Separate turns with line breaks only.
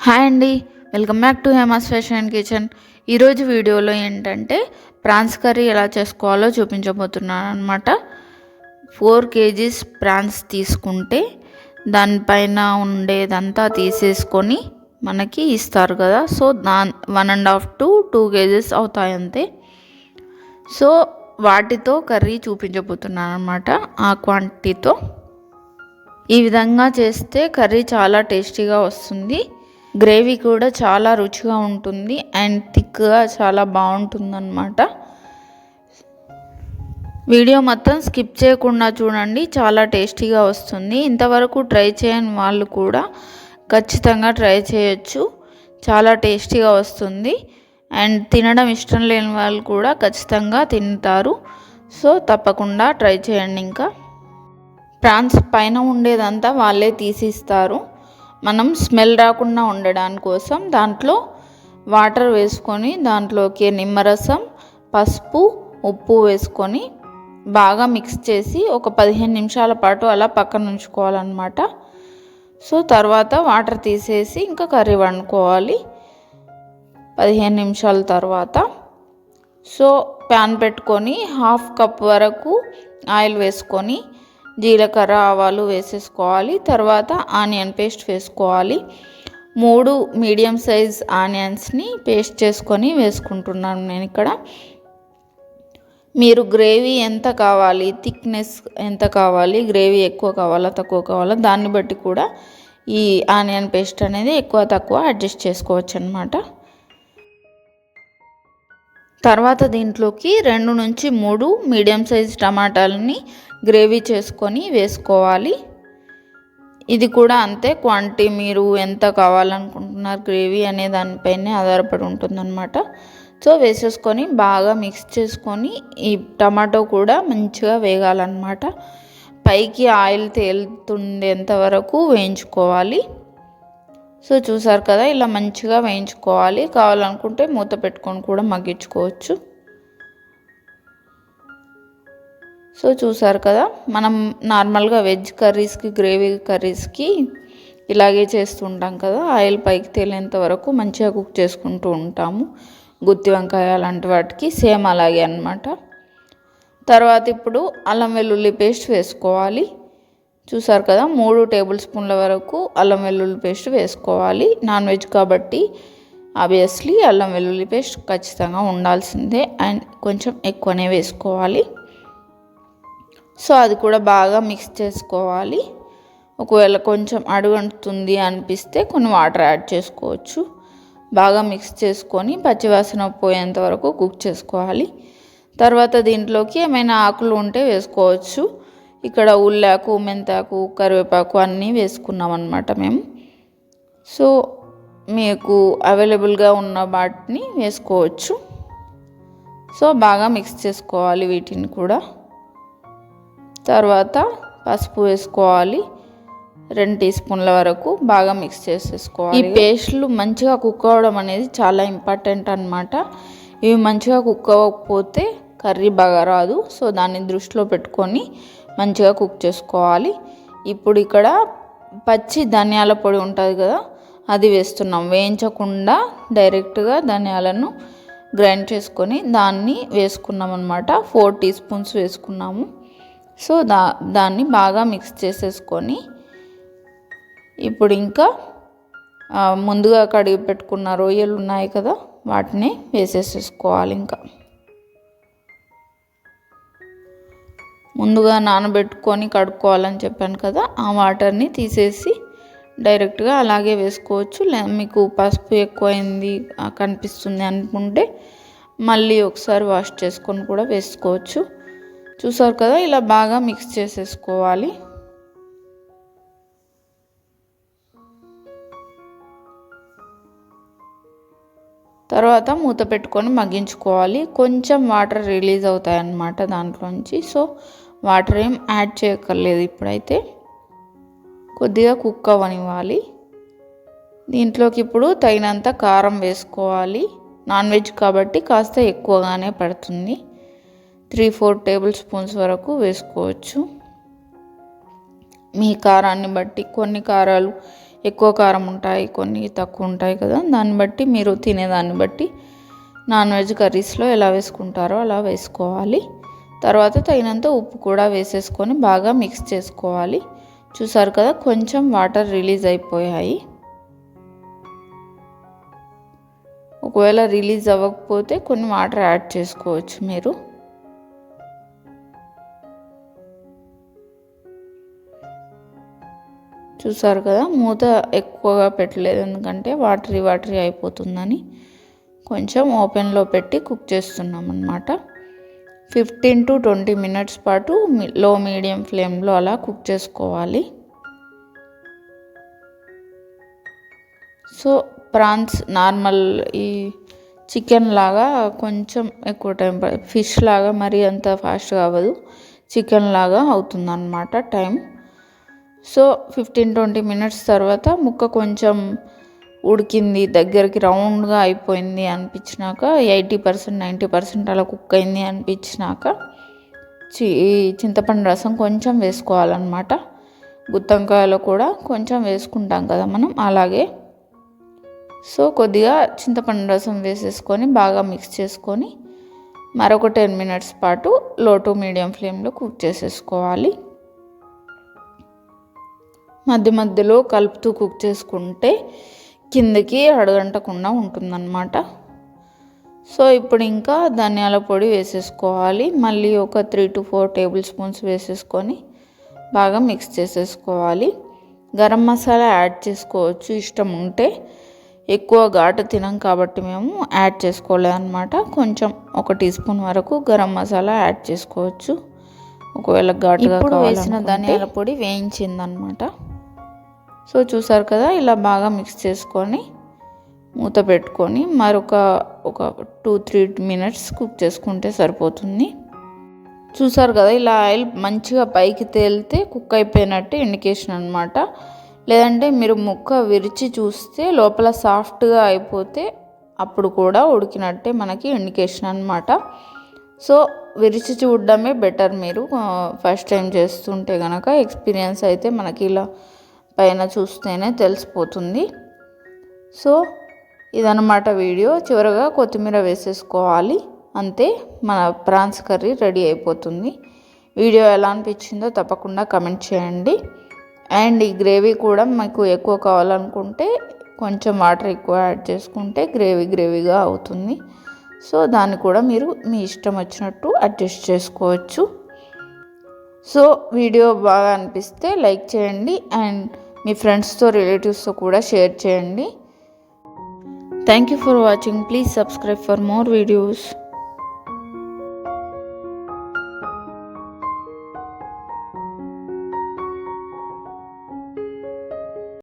Hi అండి welcome back to Hema's fashion and kitchen. ఈరోజు వీడియోలో ఏంటంటే ప్రాన్స్ కర్రీ ఎలా చేసుకోవాలో చూపించబోతున్నాను అనమాట ఫోర్ కేజీస్ ప్రాన్స్ తీసుకుంటే దానిపైన ఉండేదంతా తీసేసుకొని మనకి ఇస్తారు కదా. So the one and half to two kgs అవుతాయి అంతే సో వాటితో కర్రీ చూపించబోతున్నాను అనమాట ఆ క్వాంటిటీతో. ఈ విధంగా చేస్తే కర్రీ చాలా టేస్టీగా వస్తుంది. గ్రేవీ కూడా చాలా రుచిగా ఉంటుంది అండ్ థిక్గా చాలా బాగుంటుంది అనమాట వీడియో మొత్తం స్కిప్ చేయకుండా చూడండి చాలా టేస్టీగా వస్తుంది. ఇంతవరకు ట్రై చేయని వాళ్ళు కూడా ఖచ్చితంగా ట్రై చేయొచ్చు. చాలా టేస్టీగా వస్తుంది అండ్ తినడం ఇష్టం లేని వాళ్ళు కూడా ఖచ్చితంగా తింటారు. సో తప్పకుండా ట్రై చేయండి ఇంకా. ప్రాన్స్ పైన ఉండేదంతా వాళ్ళే తీసిస్తారు. మనం స్మెల్ రాకుండా ఉండడాని కోసం దాంట్లో వాటర్ వేసుకొని దాంట్లోకి నిమ్మరసం పసుపు ఉప్పు వేసుకొని బాగా మిక్స్ చేసి ఒక పదిహేను నిమిషాల పాటు అలా పక్కన ఉంచుకోవాలన్నమాట. సో తర్వాత వాటర్ తీసేసి ఇంకా కర్రీ వండుకోవాలి. పదిహేను నిమిషాల తర్వాత. సో ప్యాన్ పెట్టుకొని హాఫ్ కప్ వరకు ఆయిల్ వేసుకొని జీలకర్ర ఆవాలు వేసేసుకోవాలి తర్వాత ఆనియన్ పేస్ట్ వేసుకోవాలి. మూడు మీడియం సైజ్ ఆనియన్స్ని పేస్ట్ చేసుకొని వేసుకుంటున్నాను నేను ఇక్కడ. మీరు గ్రేవీ ఎంత కావాలి థిక్నెస్ ఎంత కావాలి గ్రేవీ ఎక్కువ కావాలా తక్కువ కావాలా దాన్ని బట్టి కూడా ఈ ఆనియన్ పేస్ట్ అనేది ఎక్కువ తక్కువ అడ్జస్ట్ చేసుకోవచ్చు అనమాట తర్వాత దీంట్లోకి రెండు నుంచి మూడు మీడియం సైజ్ టమాటాలని గ్రేవీ చేసుకొని వేసుకోవాలి. ఇది కూడా అంతే క్వాంటిటీ మీరు ఎంత కావాలనుకుంటున్నారు గ్రేవీ అనే దానిపైనే ఆధారపడి ఉంటుందన్నమాట. సో వేసేసుకొని బాగా మిక్స్ చేసుకొని ఈ టమాటో కూడా మంచిగా వేగాలన్నమాట. పైకి ఆయిల్ తేలుతుండేంత వరకు వేయించుకోవాలి. సో చూసారు కదా ఇలా మంచిగా వేయించుకోవాలి. కావాలనుకుంటే మూత పెట్టుకొని కూడా మగ్గించుకోవచ్చు. సో చూసారు కదా మనం నార్మల్గా వెజ్ కర్రీస్కి గ్రేవీ కర్రీస్కి ఇలాగే చేస్తుంటాం కదా ఆయిల్ పైకి తేలేంత వరకు మంచిగా కుక్ చేసుకుంటూ ఉంటాము. గుత్తి వంకాయ అలాంటి వాటికి సేమ్ అలాగే అనమాట తర్వాత ఇప్పుడు అల్లం వెల్లుల్లి పేస్ట్ వేసుకోవాలి. చూసారు కదా మూడు టేబుల్ స్పూన్ల వరకు అల్లం వెల్లుల్లి పేస్ట్ వేసుకోవాలి. నాన్ వెజ్ కాబట్టి ఆబ్వియస్లీ అల్లం వెల్లుల్లి పేస్ట్ ఖచ్చితంగా ఉండాల్సిందే అండ్ కొంచెం ఎక్కువనే వేసుకోవాలి. సో అది కూడా బాగా మిక్స్ చేసుకోవాలి. ఒకవేళ కొంచెం అడుగంటుతుంది అనిపిస్తే కొన్ని వాటర్ యాడ్ చేసుకోవచ్చు. బాగా మిక్స్ చేసుకొని పచ్చివాసన పోయేంత వరకు కుక్ చేసుకోవాలి. తర్వాత దీంట్లోకి ఏమైనా ఆకులు ఉంటే వేసుకోవచ్చు. ఇక్కడ ఉల్లాకు మెంతాకు కరివేపాకు అన్నీ వేసుకున్నాం అనమాట మేము. సో మీకు అవైలబుల్గా ఉన్న వాటిని వేసుకోవచ్చు. సో బాగా మిక్స్ చేసుకోవాలి వీటిని కూడా. తర్వాత పసుపు వేసుకోవాలి. రెండు టీ స్పూన్ల వరకు బాగా మిక్స్ చేసేసుకోవాలి. ఈ పేస్ట్లు మంచిగా కుక్ అవ్వడం అనేది చాలా ఇంపార్టెంట్ అనమాట ఇవి మంచిగా కుక్ అవ్వకపోతే కర్రీ బాగా రాదు. సో దాన్ని దృష్టిలో పెట్టుకొని మంచిగా కుక్ చేసుకోవాలి. ఇప్పుడు ఇక్కడ పచ్చి ధనియాల పొడి ఉంటుంది కదా అది వేస్తున్నాం. వేయించకుండా డైరెక్ట్గా ధనియాలను గ్రైండ్ చేసుకొని దాన్ని వేసుకున్నాం అనమాట ఫోర్ టీ స్పూన్స్ వేసుకున్నాము. సో దా దాన్ని బాగా మిక్స్ చేసేసుకొని ఇప్పుడు ఇంకా ముందుగా కడిగి పెట్టుకున్న రొయ్యలు ఉన్నాయి కదా వాటిని వేసేసేసుకోవాలి ఇంకా. ముందుగా నానబెట్టుకొని కడుక్కోవాలని చెప్పాను కదా ఆ వాటర్ని తీసేసి డైరెక్ట్గా అలాగే వేసుకోవచ్చు. లే మీకు పసుపు ఎక్కువైంది కనిపిస్తుంది అనుకుంటే మళ్ళీ ఒకసారి వాష్ చేసుకొని కూడా వేసుకోవచ్చు. చూసారు కదా ఇలా బాగా మిక్స్ చేసేసుకోవాలి. తర్వాత మూత పెట్టుకొని మగ్గించుకోవాలి. కొంచెం వాటర్ రిలీజ్ అవుతాయి అన్నమాట దాంట్లోంచి. సో వాటర్ ఏం యాడ్ చేయక్కర్లేదు ఇప్పుడైతే. కొద్దిగా కుక్ అవ్వనివ్వాలి. దీంట్లోకి ఇప్పుడు తగినంత కారం వేసుకోవాలి. నాన్ వెజ్ కాబట్టి కాస్త ఎక్కువగానే పడుతుంది. త్రీ ఫోర్ టేబుల్ స్పూన్స్ వరకు వేసుకోవచ్చు. మీ కారాన్ని బట్టి కొన్ని కారాలు ఎక్కువ కారం ఉంటాయి కొన్ని తక్కువ ఉంటాయి కదా. దాన్ని బట్టి మీరు తినేదాన్ని బట్టి నాన్ వెజ్ కర్రీస్లో ఎలా వేసుకుంటారో అలా వేసుకోవాలి. తర్వాత తగినంత ఉప్పు కూడా వేసేసుకొని బాగా మిక్స్ చేసుకోవాలి. చూసారు కదా కొంచెం వాటర్ రిలీజ్ అయిపోయాయి. ఒకవేళ రిలీజ్ అవ్వకపోతే కొన్ని వాటర్ యాడ్ చేసుకోవచ్చు మీరు. చూసారు కదా మూత ఎక్కువగా పెట్టలేదు. ఎందుకంటే వాటరీ వాటరీ అయిపోతుందని కొంచెం ఓపెన్లో పెట్టి కుక్ చేస్తున్నాం అనమాట ఫిఫ్టీన్ టు ట్వంటీ మినిట్స్ పాటు లో మీడియం ఫ్లేమ్లో అలా కుక్ చేసుకోవాలి. సో ప్రాన్స్ నార్మల్ ఈ చికెన్ లాగా కొంచెం ఎక్కువ టైం ఫిష్ లాగా మరీ అంత ఫాస్ట్గా అవ్వదు. చికెన్ లాగా అవుతుందన్నమాట time. So fifteen twenty minutes తర్వాత ముక్క కొంచెం ఉడికింది దగ్గరికి రౌండ్గా అయిపోయింది అనిపించినాక ఎయిటీ పర్సెంట్ నైంటీ పర్సెంట్ అలా కుక్ అయింది అనిపించినాక చి చింతపండు రసం కొంచెం వేసుకోవాలన్నమాట. గుత్తంకాయలో కూడా కొంచెం వేసుకుంటాం కదా మనం అలాగే. సో కొద్దిగా చింతపండు రసం వేసేసుకొని బాగా మిక్స్ చేసుకొని మరొక టెన్ మినిట్స్ పాటు లో టు మీడియం ఫ్లేమ్లో కుక్ చేసేసుకోవాలి. మధ్య మధ్యలో కలుపుతూ కుక్ చేసుకుంటే కిందకి అడగంటకుండా ఉంటుందన్నమాట. సో ఇప్పుడు ఇంకా ధనియాల పొడి వేసేసుకోవాలి. మళ్ళీ ఒక three to four tablespoons వేసేసుకొని బాగా మిక్స్ చేసేసుకోవాలి. గరం మసాలా యాడ్ చేసుకోవచ్చు. ఇష్టం ఉంటే ఎక్కువ ఘాటు తినం కాబట్టి మేము యాడ్ చేసుకోలేదన్నమాట. కొంచెం ఒక టీ స్పూన్ వరకు గరం మసాలా యాడ్ చేసుకోవచ్చు. ఒకవేళ ఘాటుగా వేసిన ధనియాల పొడి వేయించిందనమాట సో చూసారు కదా ఇలా బాగా మిక్స్ చేసుకొని మూత పెట్టుకొని మరొక ఒక టూ త్రీ మినిట్స్ కుక్ చేసుకుంటే సరిపోతుంది. చూసారు కదా ఇలా ఆయిల్ మంచిగా పైకి తేలితే కుక్ అయిపోయినట్టు ఇండికేషన్ అనమాట లేదంటే మీరు ముక్క విరిచి చూస్తే లోపల సాఫ్ట్గా అయిపోతే అప్పుడు కూడా ఉడికినట్టే మనకి ఇండికేషన్ అనమాట సో విరిచి చూడడమే బెటర్ మీరు ఫస్ట్ టైం చేస్తుంటే కనుక ఎక్స్పీరియన్స్ అయితే మనకి ఇలా పైన చూస్తేనే తెలిసిపోతుంది. సో ఇదనమాట వీడియో. చివరగా కొత్తిమీర వేసేసుకోవాలి. అంతే మన ప్రాన్స్ కర్రీ రెడీ అయిపోతుంది. వీడియో ఎలా అనిపించిందో తప్పకుండా కమెంట్ చేయండి. అండ్ ఈ గ్రేవీ కూడా మీకు ఎక్కువ కావాలనుకుంటే కొంచెం వాటర్ ఎక్కువ యాడ్ చేసుకుంటే గ్రేవీ గ్రేవీగా అవుతుంది. సో దాన్ని కూడా మీరు మీ ఇష్టం వచ్చినట్టు అడ్జస్ట్ చేసుకోవచ్చు. సో వీడియో బాగా అనిపిస్తే లైక్ చేయండి. అండ్ మీ ఫ్రెండ్స్తో రిలేటివ్స్తో కూడా షేర్ చేయండి. Thank you for watching. Please subscribe for more videos.